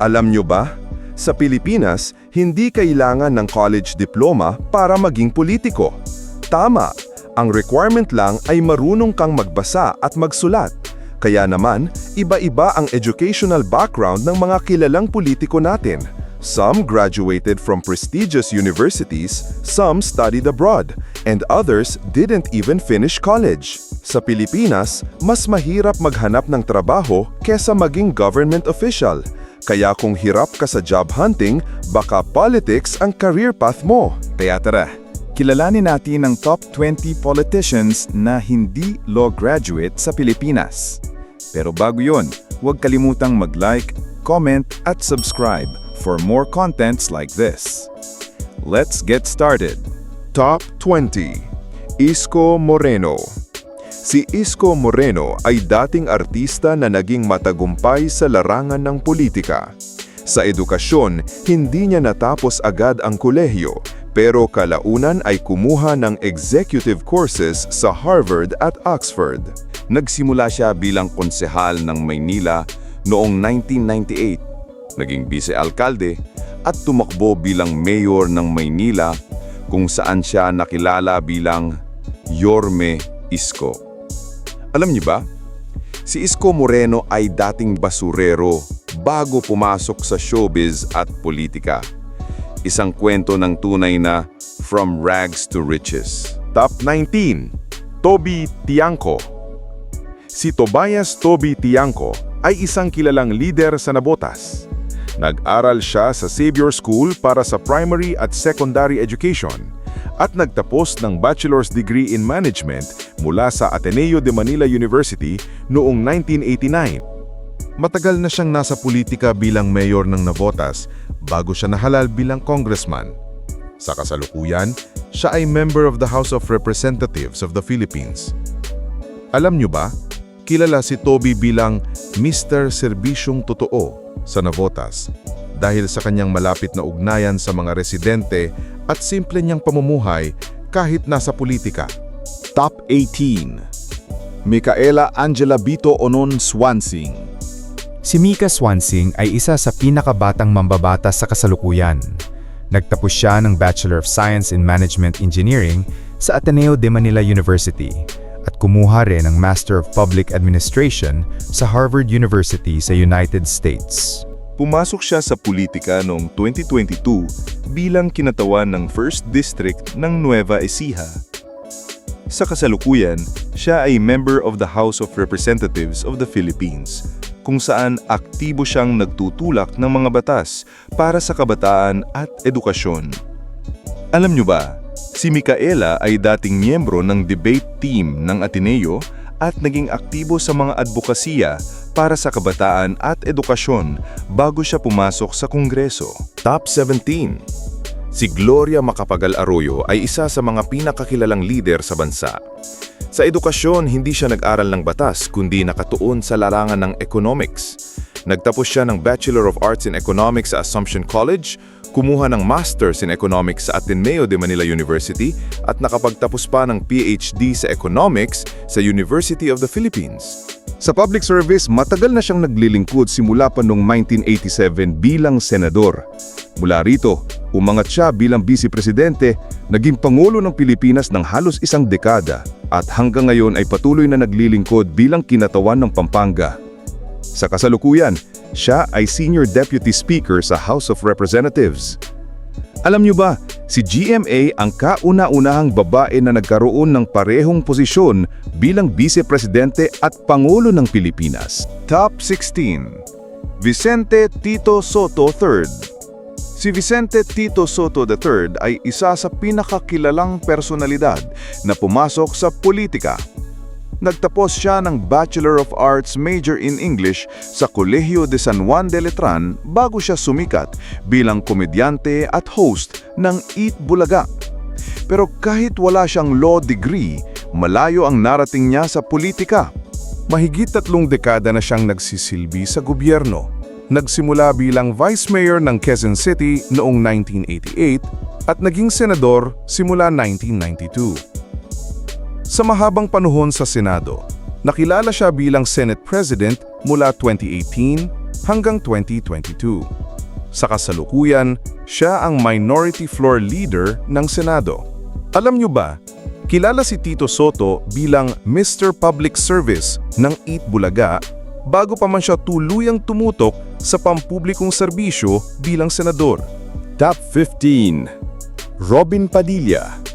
Alam nyo ba? Sa Pilipinas, hindi kailangan ng college diploma para maging politiko. Tama, ang requirement lang ay marunong kang magbasa at magsulat. Kaya naman, iba-iba ang educational background ng mga kilalang politiko natin. Some graduated from prestigious universities, some studied abroad, and others didn't even finish college. Sa Pilipinas, mas mahirap maghanap ng trabaho kesa maging government official. Kaya kung hirap ka sa job hunting, baka politics ang career path mo. Kaya tara, kilalanin natin ang top 20 politicians na hindi law graduate sa Pilipinas. Pero bago yon, huwag kalimutang mag-like, comment at subscribe for more contents like this. Let's get started. Top 20 Isko Moreno Si Isko Moreno ay dating artista na naging matagumpay sa larangan ng politika. Sa edukasyon, hindi niya natapos agad ang kolehiyo, pero kalaunan ay kumuha ng executive courses sa Harvard at Oxford. Nagsimula siya bilang konsehal ng Maynila noong 1998, naging vice-alkalde at tumakbo bilang mayor ng Maynila kung saan siya nakilala bilang Yorme Isko. Alam niyo ba? Si Isko Moreno ay dating basurero bago pumasok sa showbiz at politika. Isang kwento ng tunay na from rags to riches. Top 19 Toby Tiangco Si Tobias Toby Tiangco ay isang kilalang leader sa Nabotas. Nag-aral siya sa Xavier School para sa primary at secondary education at nagtapos ng bachelor's degree in management mula sa Ateneo de Manila University noong 1989. Matagal na siyang nasa politika bilang mayor ng Navotas bago siya nahalal bilang congressman. Sa kasalukuyan, siya ay member of the House of Representatives of the Philippines. Alam niyo ba, kilala si Toby bilang Mr. Serbisyong Totoo sa Navotas dahil sa kanyang malapit na ugnayan sa mga residente at simple niyang pamumuhay kahit nasa politika. Top 18 Micaela Angela Bito Onon Swansing Si Mika Swansing ay isa sa pinakabatang mambabatas sa kasalukuyan. Nagtapos siya ng Bachelor of Science in Management Engineering sa Ateneo de Manila University at kumuha rin ng Master of Public Administration sa Harvard University sa United States. Pumasok siya sa politika noong 2022 bilang kinatawan ng 1st District ng Nueva Ecija. Sa kasalukuyan, siya ay member of the House of Representatives of the Philippines, kung saan aktibo siyang nagtutulak ng mga batas para sa kabataan at edukasyon. Alam niyo ba, si Micaela ay dating miyembro ng debate team ng Ateneo at naging aktibo sa mga advokasya para sa kabataan at edukasyon bago siya pumasok sa Kongreso. Top 17 Si Gloria Macapagal Arroyo ay isa sa mga pinakakilalang leader sa bansa. Sa edukasyon, hindi siya nag-aral ng batas kundi nakatuon sa larangan ng economics. Nagtapos siya ng Bachelor of Arts in Economics sa Assumption College, kumuha ng Masters in Economics sa Ateneo de Manila University at nakapagtapos pa ng PhD sa Economics sa University of the Philippines. Sa public service, matagal na siyang naglilingkod simula pa noong 1987 bilang senador. Mula rito, umangat siya bilang vice-presidente, naging Pangulo ng Pilipinas ng halos isang dekada at hanggang ngayon ay patuloy na naglilingkod bilang kinatawan ng Pampanga. Sa kasalukuyan, siya ay Senior Deputy Speaker sa House of Representatives. Alam niyo ba, si GMA ang kauna-unahang babae na nagkaroon ng parehong posisyon bilang Vice Presidente at Pangulo ng Pilipinas. Top 16 Vicente Tito Soto III Si Vicente Tito Soto III ay isa sa pinakakilalang personalidad na pumasok sa politika. Nagtapos siya ng Bachelor of Arts major in English sa Colegio de San Juan de Letran bago siya sumikat bilang komedyante at host ng Eat Bulaga. Pero kahit wala siyang law degree, malayo ang narating niya sa politika. Mahigit tatlong dekada na siyang nagsisilbi sa gobyerno. Nagsimula bilang Vice Mayor ng Quezon City noong 1988 at naging senador simula 1992. Sa mahabang panahon sa Senado, nakilala siya bilang Senate President mula 2018, hanggang 2022. Sa kasalukuyan, siya ang minority floor leader ng Senado. Alam niyo ba, kilala si Tito Soto bilang Mr. Public Service ng Eat Bulaga bago pa man siya tuluyang tumutok sa pampublikong serbisyo bilang senador. Top 15 Robin Padilla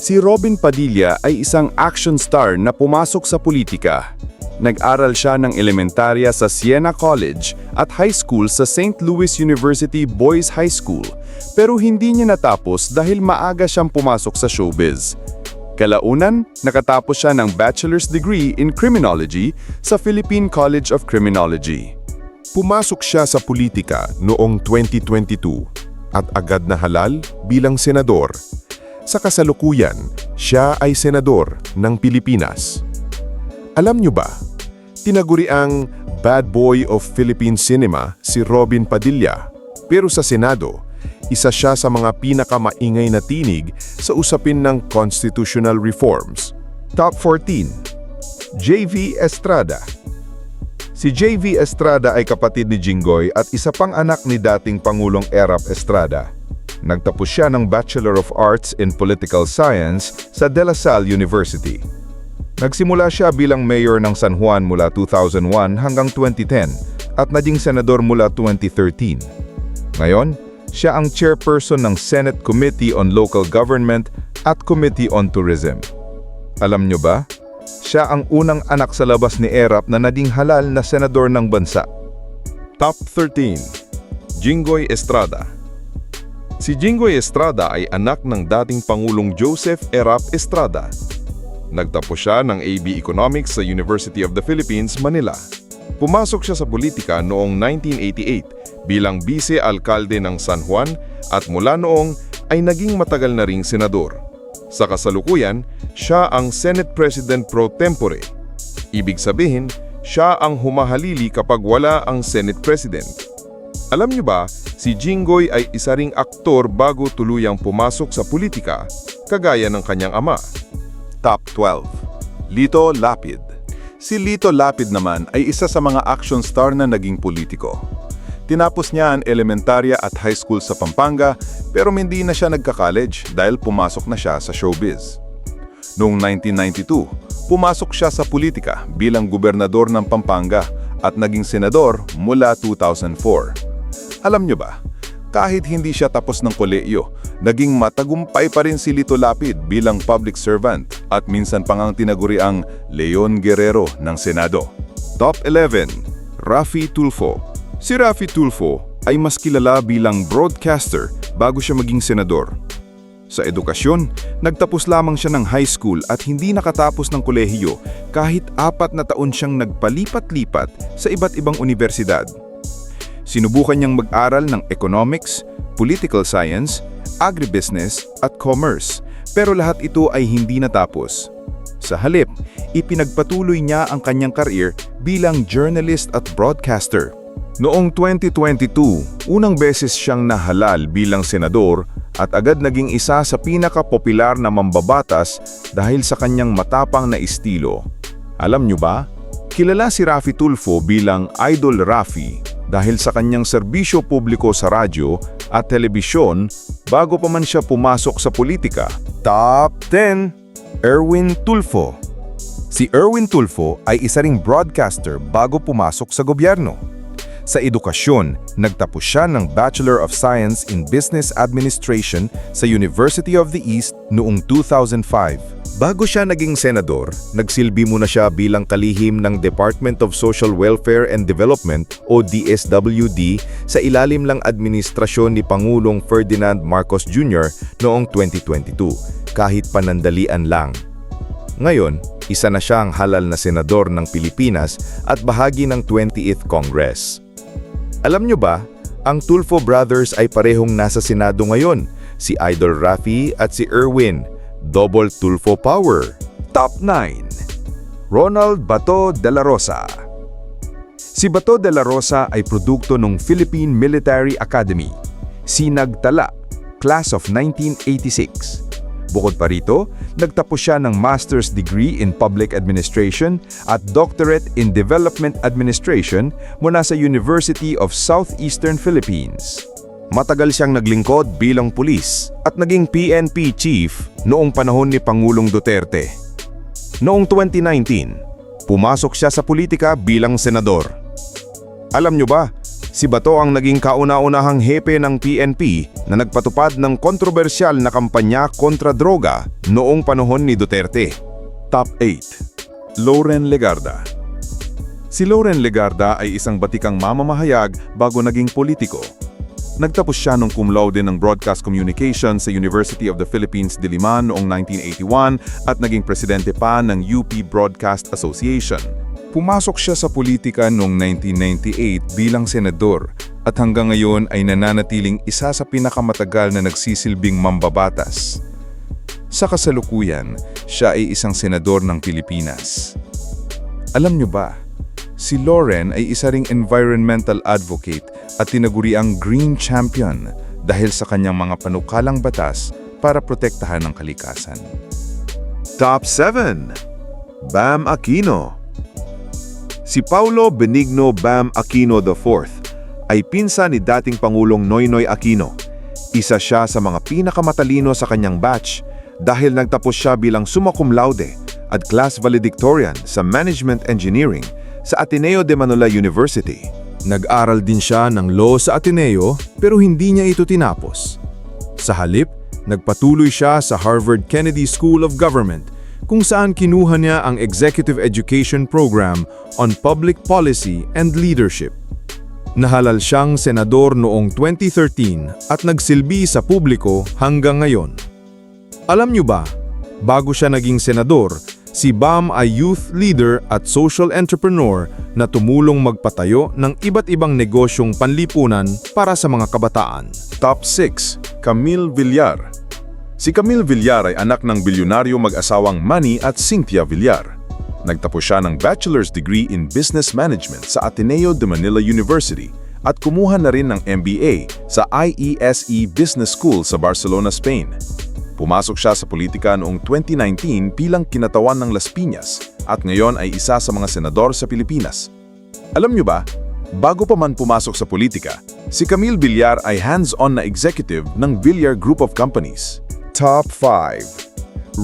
Si Robin Padilla ay isang action star na pumasok sa politika. Nag-aral siya ng elementarya sa Siena College at high school sa St. Louis University Boys High School pero hindi niya natapos dahil maaga siyang pumasok sa showbiz. Kalaunan, nakatapos siya ng bachelor's degree in criminology sa Philippine College of Criminology. Pumasok siya sa politika noong 2022 at agad na halal bilang senador. Sa kasalukuyan, siya ay senador ng Pilipinas. Alam niyo ba, tinaguri ang bad boy of Philippine cinema si Robin Padilla. Pero sa Senado, isa siya sa mga pinakamaingay na tinig sa usapin ng constitutional reforms. Top 14 JV Estrada Si JV Estrada ay kapatid ni Jinggoy at isa pang anak ni dating Pangulong Erap Estrada. Nagtapos siya ng Bachelor of Arts in Political Science sa De La Salle University. Nagsimula siya bilang mayor ng San Juan mula 2001 hanggang 2010 at naging senador mula 2013. Ngayon, siya ang chairperson ng Senate Committee on Local Government at Committee on Tourism. Alam nyo ba? Siya ang unang anak sa labas ni Erap na naging halal na senador ng bansa. Top 13 Jinggoy Estrada Si Jinggoy Estrada ay anak ng dating Pangulong Joseph Erap Estrada. Nagtapos siya ng AB Economics sa University of the Philippines, Manila. Pumasok siya sa politika noong 1988 bilang vice-alkalde ng San Juan at mula noong ay naging matagal na ring senador. Sa kasalukuyan, siya ang Senate President pro tempore. Ibig sabihin, siya ang humahalili kapag wala ang Senate President. Alam niyo ba, si Jinggoy ay isa ring aktor bago tuluyang pumasok sa politika, kagaya ng kanyang ama. Top 12 Lito Lapid Si Lito Lapid naman ay isa sa mga action star na naging politiko. Tinapos niya ang elementarya at high school sa Pampanga pero hindi na siya nagka-college dahil pumasok na siya sa showbiz. Noong 1992, pumasok siya sa politika bilang gobernador ng Pampanga at naging senador mula 2004. Alam niyo ba, kahit hindi siya tapos ng kolehiyo, naging matagumpay pa rin si Lito Lapid bilang public servant at minsan pang ang tinaguri ang Leon Guerrero ng Senado. Top 11, Rafi Tulfo Si Rafi Tulfo ay mas kilala bilang broadcaster bago siya maging senador. Sa edukasyon, nagtapos lamang siya ng high school at hindi nakatapos ng kolehiyo kahit apat na taon siyang nagpalipat-lipat sa iba't ibang universidad. Sinubukan niyang mag-aral ng economics, political science, agribusiness at commerce pero lahat ito ay hindi natapos. Sa halip, ipinagpatuloy niya ang kanyang career bilang journalist at broadcaster. Noong 2022, unang beses siyang nahalal bilang senador at agad naging isa sa pinakapopular na mambabatas dahil sa kanyang matapang na estilo. Alam niyo ba, kilala si Rafi Tulfo bilang Idol Rafi dahil sa kanyang serbisyo publiko sa radyo at telebisyon bago pa man siya pumasok sa politika. Top 10 Erwin Tulfo Si Erwin Tulfo ay isa ring broadcaster bago pumasok sa gobyerno. Sa edukasyon, nagtapos siya ng Bachelor of Science in Business Administration sa University of the East noong 2005. Bago siya naging senador, nagsilbi muna siya bilang kalihim ng Department of Social Welfare and Development o DSWD sa ilalim ng administrasyon ni Pangulong Ferdinand Marcos Jr. noong 2022, kahit panandalian lang. Ngayon, isa na siyang halal na senador ng Pilipinas at bahagi ng 20th Congress. Alam nyo ba, ang Tulfo brothers ay parehong nasa Senado ngayon, si Idol Rafi at si Erwin. Double Tulfo power. Top 9 Ronald Bato de la Rosa Si Bato de la Rosa ay produkto ng Philippine Military Academy, Sinagtala, Class of 1986. Bukod pa rito, nagtapos siya ng Master's Degree in Public Administration at Doctorate in Development Administration mula sa University of Southeastern Philippines. Matagal siyang naglingkod bilang pulis at naging PNP chief noong panahon ni Pangulong Duterte. Noong 2019, pumasok siya sa politika bilang senador. Alam nyo ba, si Bato ang naging kauna-unahang hepe ng PNP na nagpatupad ng kontrobersyal na kampanya kontra droga noong panahon ni Duterte. Top 8. Lauren Legarda Si Lauren Legarda ay isang batikang mamamahayag bago naging politiko. Nagtapos siya ng cum laude ng Broadcast Communication sa University of the Philippines, Diliman noong 1981 at naging presidente pa ng UP Broadcast Association. Pumasok siya sa politika noong 1998 bilang senador at hanggang ngayon ay nananatiling isa sa pinakamatagal na nagsisilbing mambabatas. Sa kasalukuyan, siya ay isang senador ng Pilipinas. Alam niyo ba, si Lauren ay isa ring environmental advocate at tinaguriang Green Champion dahil sa kanyang mga panukalang batas para protektahan ang kalikasan. Top 7. Bam Aquino Si Paulo Benigno Bam Aquino IV ay pinsan ni dating Pangulong Noynoy Aquino. Isa siya sa mga pinakamatalino sa kanyang batch dahil nagtapos siya bilang summa cum laude at class valedictorian sa Management Engineering sa Ateneo de Manila University. Nag-aral din siya ng law sa Ateneo pero hindi niya ito tinapos. Sa halip, nagpatuloy siya sa Harvard Kennedy School of Government kung saan kinuha niya ang Executive Education Program on Public Policy and Leadership. Nahalal siyang senador noong 2013 at nagsilbi sa publiko hanggang ngayon. Alam niyo ba, bago siya naging senador, si Bam ay youth leader at social entrepreneur na tumulong magpatayo ng iba't ibang negosyong panlipunan para sa mga kabataan. Top 6. Camille Villar Si Camille Villar ay anak ng bilyonaryo mag-asawang Manny at Cynthia Villar. Nagtapos siya ng bachelor's degree in business management sa Ateneo de Manila University at kumuha na rin ng MBA sa IESE Business School sa Barcelona, Spain. Pumasok siya sa politika noong 2019 bilang kinatawan ng Las Piñas at ngayon ay isa sa mga senador sa Pilipinas. Alam niyo ba, bago pa man pumasok sa politika, si Camille Villar ay hands-on na executive ng Villar Group of Companies. Top 5.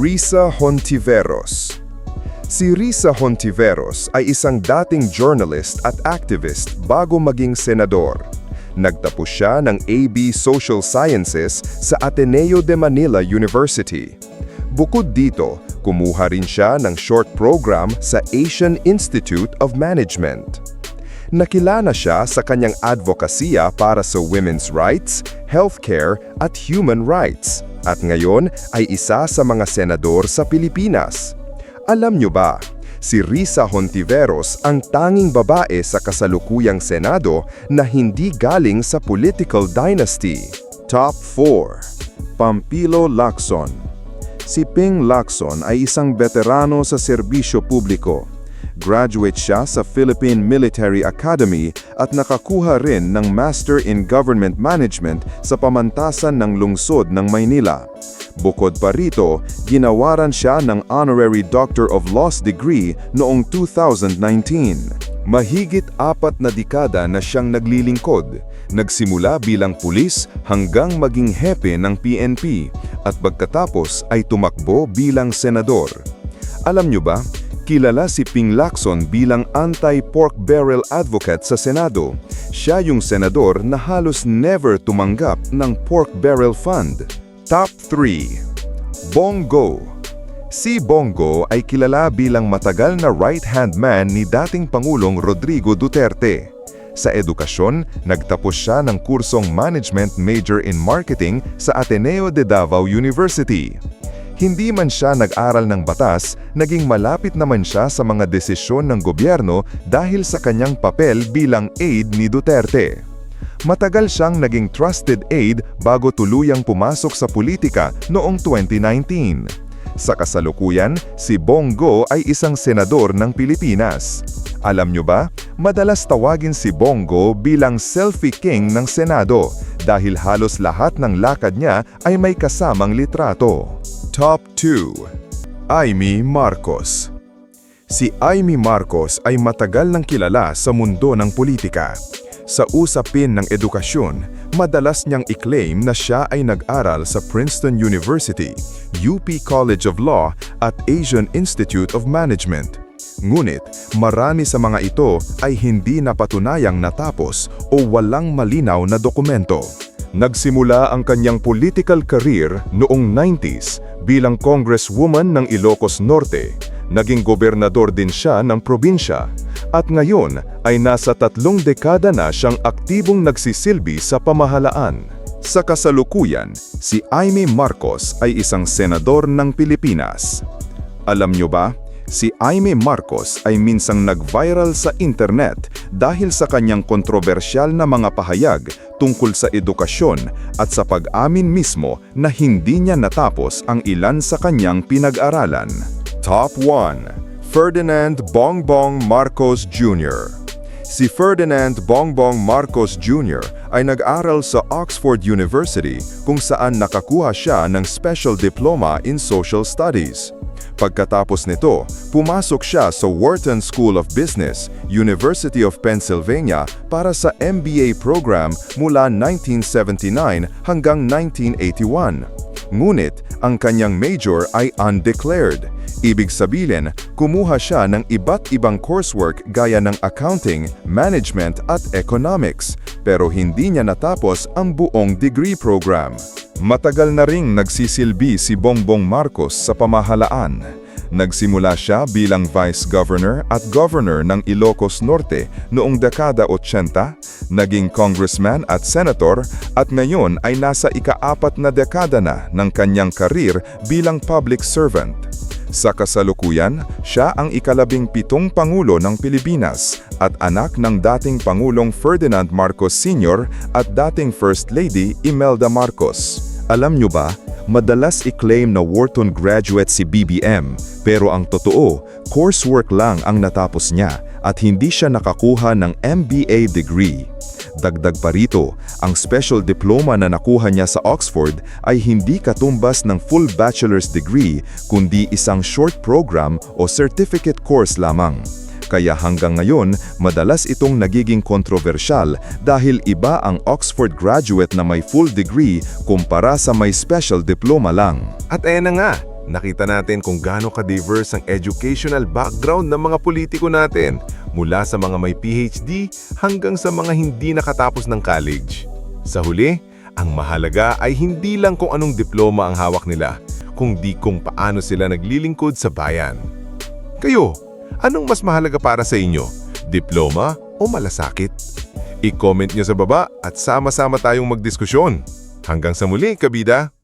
Risa Hontiveros Si Risa Hontiveros ay isang dating journalist at activist bago maging senador. Nagtapos siya ng AB Social Sciences sa Ateneo de Manila University. Bukod dito, kumuha rin siya ng short program sa Asian Institute of Management. Nakilala siya sa kanyang advokasya para sa women's rights, healthcare at human rights at ngayon ay isa sa mga senador sa Pilipinas. Alam nyo ba, si Risa Hontiveros ang tanging babae sa kasalukuyang Senado na hindi galing sa political dynasty. Top 4. Pampilo Lacson Si Ping Lacson ay isang veterano sa serbisyo publiko. Graduate siya sa Philippine Military Academy at nakakuha rin ng Master in Government Management sa pamantasan ng lungsod ng Maynila. Bukod pa rito, ginawaran siya ng Honorary Doctor of Laws degree noong 2019. Mahigit apat na dekada na siyang naglilingkod. Nagsimula bilang pulis hanggang maging hepe ng PNP at pagkatapos ay tumakbo bilang senador. Alam nyo ba, kilala si Ping Lacson bilang anti-pork barrel advocate sa Senado. Siya yung senador na halos never tumanggap ng pork barrel fund. Top 3. Bongo Si Bongo ay kilala bilang matagal na right-hand man ni dating Pangulong Rodrigo Duterte. Sa edukasyon, nagtapos siya ng kursong Management Major in Marketing sa Ateneo de Davao University. Hindi man siya nag-aral ng batas, naging malapit naman siya sa mga desisyon ng gobyerno dahil sa kanyang papel bilang aide ni Duterte. Matagal siyang naging trusted aide bago tuluyang pumasok sa politika noong 2019. Sa kasalukuyan, si Bongo ay isang senador ng Pilipinas. Alam nyo ba, madalas tawagin si Bongo bilang selfie king ng Senado dahil halos lahat ng lakad niya ay may kasamang litrato. Top 2 Amy Marcos Si Amy Marcos ay matagal nang kilala sa mundo ng politika. Sa usapin ng edukasyon, madalas niyang i-claim na siya ay nag-aral sa Princeton University, UP College of Law at Asian Institute of Management. Ngunit, marami sa mga ito ay hindi napatunayang natapos o walang malinaw na dokumento. Nagsimula ang kanyang political career noong 90s bilang congresswoman ng Ilocos Norte. Naging gobernador din siya ng probinsya. At ngayon ay nasa tatlong dekada na siyang aktibong nagsisilbi sa pamahalaan. Sa kasalukuyan, si Amy Marcos ay isang senador ng Pilipinas. Alam nyo ba, si Amy Marcos ay minsang nag-viral sa internet dahil sa kanyang kontrobersyal na mga pahayag tungkol sa edukasyon at sa pag-amin mismo na hindi niya natapos ang ilan sa kanyang pinag-aralan. Top 1. Ferdinand Bongbong Marcos Jr. Si Ferdinand Bongbong Marcos Jr. ay nag-aral sa Oxford University kung saan nakakuha siya ng Special Diploma in Social Studies. Pagkatapos nito, pumasok siya sa Wharton School of Business, University of Pennsylvania para sa MBA program mula 1979 hanggang 1981. Ngunit, ang kanyang major ay undeclared. Ibig sabihin, kumuha siya ng iba't ibang coursework gaya ng accounting, management at economics, pero hindi niya natapos ang buong degree program. Matagal na ring nagsisilbi si Bongbong Marcos sa pamahalaan. Nagsimula siya bilang Vice Governor at Governor ng Ilocos Norte noong dekada 80, naging Congressman at Senator at ngayon ay nasa ikaapat na dekada na ng kanyang karir bilang public servant. Sa kasalukuyan, siya ang ikalabing pitong Pangulo ng Pilipinas at anak ng dating Pangulong Ferdinand Marcos Sr. at dating First Lady Imelda Marcos. Alam nyo ba, madalas i-claim na Wharton graduate si BBM pero ang totoo, coursework lang ang natapos niya at hindi siya nakakuha ng MBA degree. Dagdag pa rito, ang special diploma na nakuha niya sa Oxford ay hindi katumbas ng full bachelor's degree kundi isang short program o certificate course lamang. Kaya hanggang ngayon, madalas itong nagiging kontrobersyal dahil iba ang Oxford graduate na may full degree kumpara sa may special diploma lang. At ayan na nga, nakita natin kung gaano ka-diverse ang educational background ng mga politiko natin, mula sa mga may PhD hanggang sa mga hindi nakatapos ng college. Sa huli, ang mahalaga ay hindi lang kung anong diploma ang hawak nila, kundi kung paano sila naglilingkod sa bayan. Kayo, anong mas mahalaga para sa inyo? Diploma o malasakit? I-comment nyo sa baba at sama-sama tayong magdiskusyon. Hanggang sa muli, kabida!